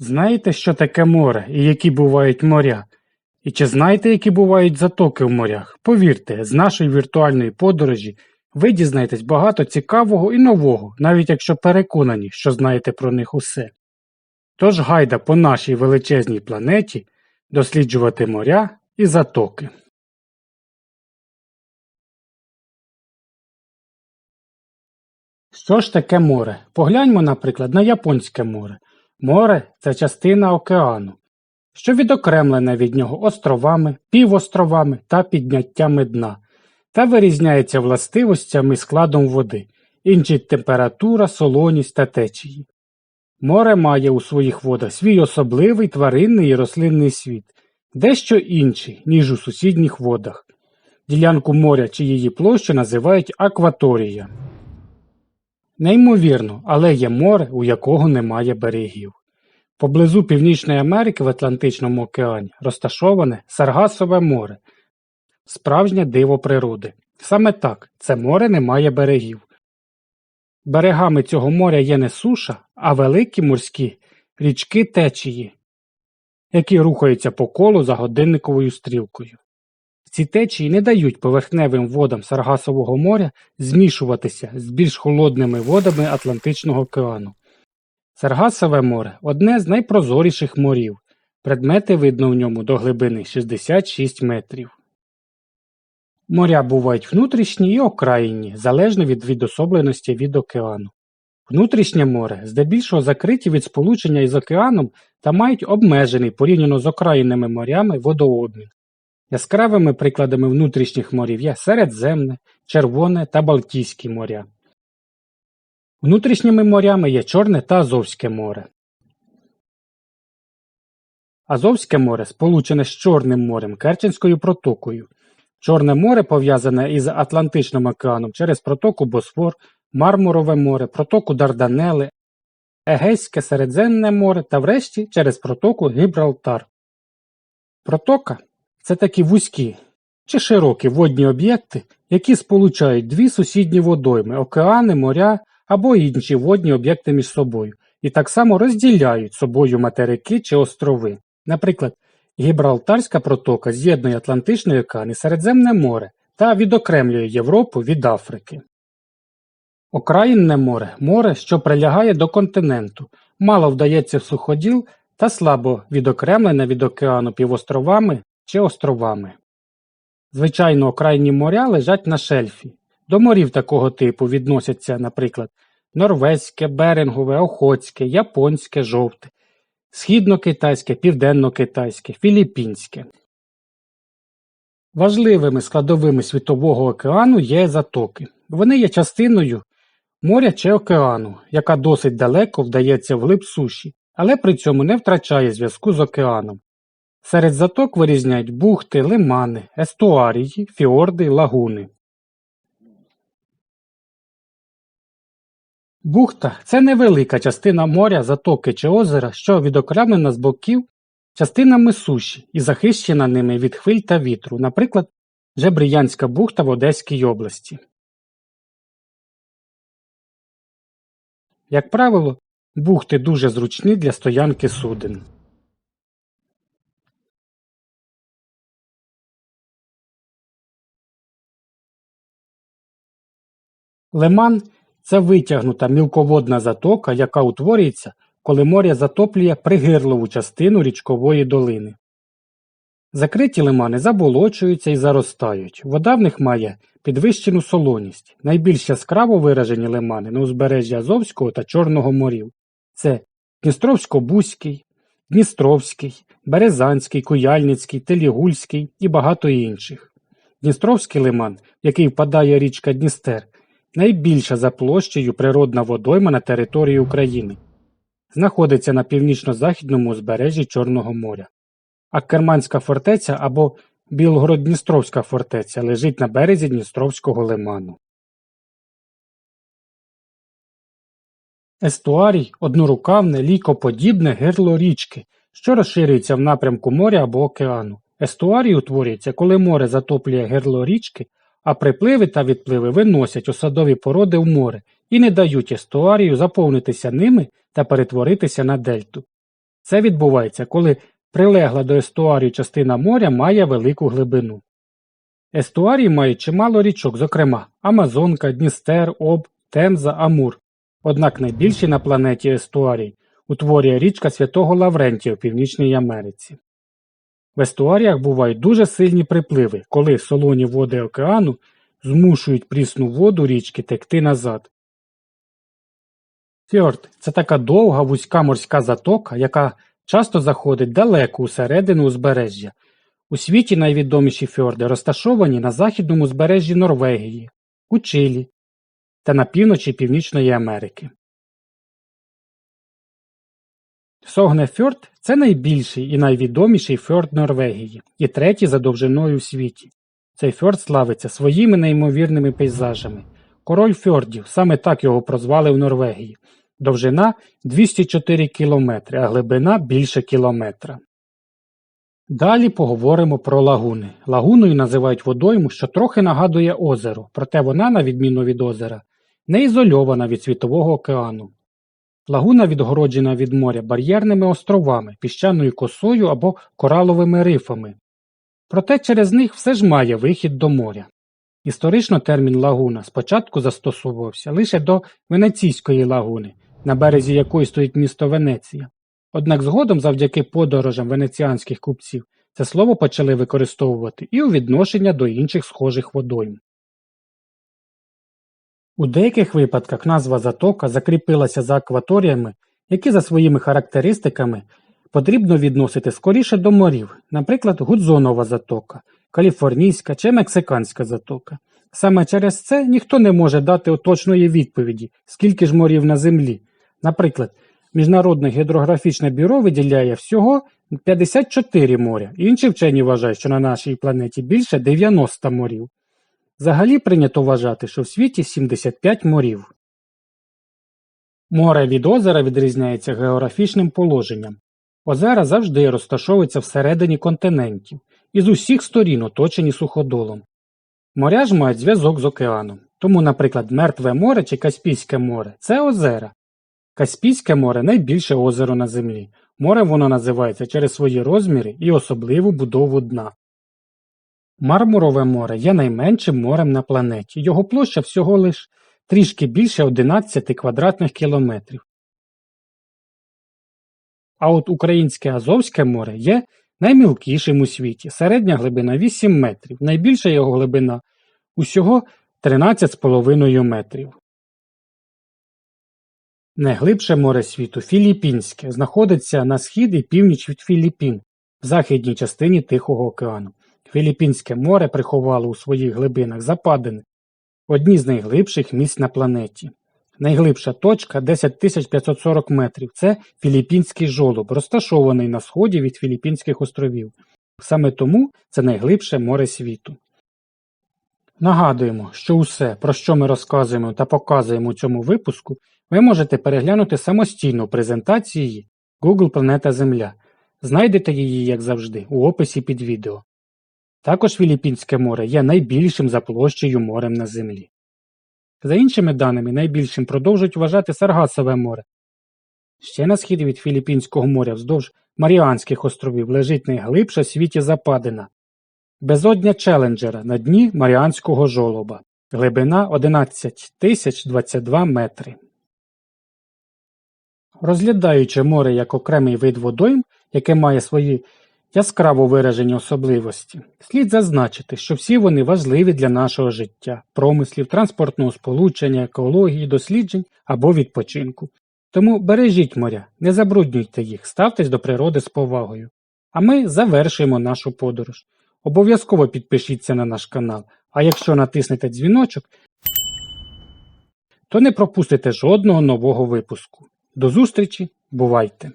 Знаєте, що таке море і які бувають моря? І чи знаєте, які бувають затоки в морях? Повірте, з нашої віртуальної подорожі ви дізнаєтесь багато цікавого і нового, навіть якщо переконані, що знаєте про них усе. Тож гайда по нашій величезній планеті досліджувати моря і затоки. Що ж таке море? Погляньмо, наприклад, на Японське море. Море це частина океану, що відокремлене від нього островами, півостровами та підняттями дна, та вирізняється властивостями і складом води, інші температура, солоність та течії. Море має у своїх водах свій особливий тваринний і рослинний світ, дещо інший, ніж у сусідніх водах. Ділянку моря чи її площу називають акваторія. Неймовірно, але є море, у якого немає берегів. Поблизу Північної Америки в Атлантичному океані розташоване Саргасове море, справжнє диво природи. Саме так, це море не має берегів. Берегами цього моря є не суша, а великі морські річки течії, які рухаються по колу за годинниковою стрілкою. Ці течії не дають поверхневим водам Саргасового моря змішуватися з більш холодними водами Атлантичного океану. Саргасове море одне з найпрозоріших морів. Предмети видно в ньому до глибини 66 метрів. Моря бувають внутрішні і окраїнні, залежно від відособленості від океану. Внутрішнє море здебільшого закриті від сполучення із океаном та мають обмежений порівняно з окраїнними морями водообмін. Яскравими прикладами внутрішніх морів є Середземне, Червоне та Балтійські моря. Внутрішніми морями є Чорне та Азовське море. Азовське море сполучене з Чорним морем Керченською протокою. Чорне море пов'язане із Атлантичним океаном через протоку Босфор, Мармурове море, протоку Дарданели, Егейське Середземне море та врешті через протоку Гібралтар. Протока це такі вузькі чи широкі водні об'єкти, які сполучають дві сусідні водойми, океани, моря або інші водні об'єкти між собою, і так само розділяють собою материки чи острови. Наприклад, Гібралтарська протока з'єднує Атлантичний океан і Середземне море та відокремлює Європу від Африки. Окраїнне море море, що прилягає до континенту, мало вдається в суходіл та слабо відокремлене від океану півостровами чи островами. Звичайно, окраїнні моря лежать на шельфі. До морів такого типу відносяться, наприклад, Норвезьке, Берингове, Охотське, Японське, Жовте, Східно-Китайське, Південно-Китайське, Філіппінське. Важливими складовими Світового океану є затоки. Вони є частиною моря чи океану, яка досить далеко вдається вглиб суші, але при цьому не втрачає зв'язку з океаном. Серед заток вирізняють бухти, лимани, естуарії, фіорди, лагуни. Бухта це невелика частина моря, затоки чи озера, що відокремлена з боків частинами суші і захищена ними від хвиль та вітру, наприклад, Жебріянська бухта в Одеській області. Як правило, бухти дуже зручні для стоянки суден. Лиман – це витягнута мілководна затока, яка утворюється, коли море затоплює пригирлову частину річкової долини. Закриті лимани заболочуються і заростають. Вода в них має підвищену солоність. Найбільш яскраво виражені лимани на узбережжі Азовського та Чорного морів. Це Дністровсько-Бузький, Дністровський, Березанський, Куяльницький, Телігульський і багато інших. Дністровський лиман, в який впадає річка Дністер, найбільша за площею природна водойма на території України. Знаходиться на північно-західному узбережжі Чорного моря. А Керманська фортеця або Білгород-Дністровська фортеця лежить на березі Дністровського лиману. Естуарій – однорукавне, лійкоподібне гирло річки, що розширюється в напрямку моря або океану. Естуарій утворюється, коли море затоплює гирло річки, а припливи та відпливи виносять осадові породи в море і не дають естуарію заповнитися ними та перетворитися на дельту. Це відбувається, коли прилегла до естуарію частина моря має велику глибину. Естуарії мають чимало річок, зокрема Амазонка, Дністер, Об, Темза, Амур. Однак найбільший на планеті естуарій утворює річка Святого Лаврентія в Північній Америці. В естуаріях бувають дуже сильні припливи, коли солоні води океану змушують прісну воду річки текти назад. Фьорд – це така довга вузька морська затока, яка часто заходить далеко усередину узбережжя. У світі найвідоміші фьорди розташовані на західному узбережжі Норвегії, у Чилі та на півночі Північної Америки. Согнефьорд – це найбільший і найвідоміший фьорд Норвегії і третій за довжиною в світі. Цей фьорд славиться своїми неймовірними пейзажами. Король фьордів, саме так його прозвали в Норвегії. Довжина 204 кілометри, а глибина більше кілометра. Далі поговоримо про лагуни. Лагуною називають водойму, що трохи нагадує озеро, проте вона, на відміну від озера, не ізольована від Світового океану. Лагуна відгороджена від моря бар'єрними островами, піщаною косою або кораловими рифами. Проте через них все ж має вихід до моря. Історично термін лагуна спочатку застосовувався лише до Венеційської лагуни, на березі якої стоїть місто Венеція. Однак згодом, завдяки подорожам венеціанських купців, це слово почали використовувати і у відношення до інших схожих водойм. У деяких випадках назва затока закріпилася за акваторіями, які за своїми характеристиками потрібно відносити скоріше до морів, наприклад, Гудзонова затока, Каліфорнійська чи Мексиканська затока. Саме через це ніхто не може дати точної відповіді, скільки ж морів на землі. Наприклад, Міжнародне гідрографічне бюро виділяє всього 54 моря. Інші вчені вважають, що на нашій планеті більше 90 морів. Взагалі прийнято вважати, що в світі 75 морів. Море від озера відрізняється географічним положенням. Озера завжди розташовуються всередині континентів і з усіх сторін оточені суходолом. Моря ж мають зв'язок з океаном. Тому, наприклад, Мертве море чи Каспійське море це озера. Каспійське море найбільше озеро на землі. Морем воно називається через свої розміри і особливу будову дна. Мармурове море є найменшим морем на планеті. Його площа всього лиш трішки більше 11 квадратних кілометрів. А от Українське Азовське море є наймілкішим у світі. Середня глибина 8 метрів, найбільша його глибина усього 13,5 метрів. Найглибше море світу Філіппінське знаходиться на схід і північ від Філіппін в західній частині Тихого океану. Філіппінське море приховало у своїх глибинах западини, одні з найглибших місць на планеті. Найглибша точка 10 540 метрів. Це Філіппінський жолоб, розташований на сході від Філіппінських островів. Саме тому це найглибше море світу. Нагадуємо, що усе, про що ми розказуємо та показуємо у цьому випуску, ви можете переглянути самостійно у презентації Google Планета Земля. Знайдете її, як завжди, у описі під відео. Також Філіппінське море є найбільшим за площею морем на Землі. За іншими даними, найбільшим продовжують вважати Саргасове море. Ще на схід від Філіппінського моря вздовж Маріанських островів лежить найглибша в світі западина Безодня Челенджера на дні Маріанського жолоба. Глибина 11 тисяч 22 метри. Розглядаючи море як окремий вид водойм, яке має свої яскраво виражені особливості, слід зазначити, що всі вони важливі для нашого життя, промислів, транспортного сполучення, екології, досліджень або відпочинку. Тому бережіть моря, не забруднюйте їх, ставтесь до природи з повагою. А ми завершуємо нашу подорож. Обов'язково підпишіться на наш канал, а якщо натиснете дзвіночок, то не пропустите жодного нового випуску. До зустрічі, бувайте!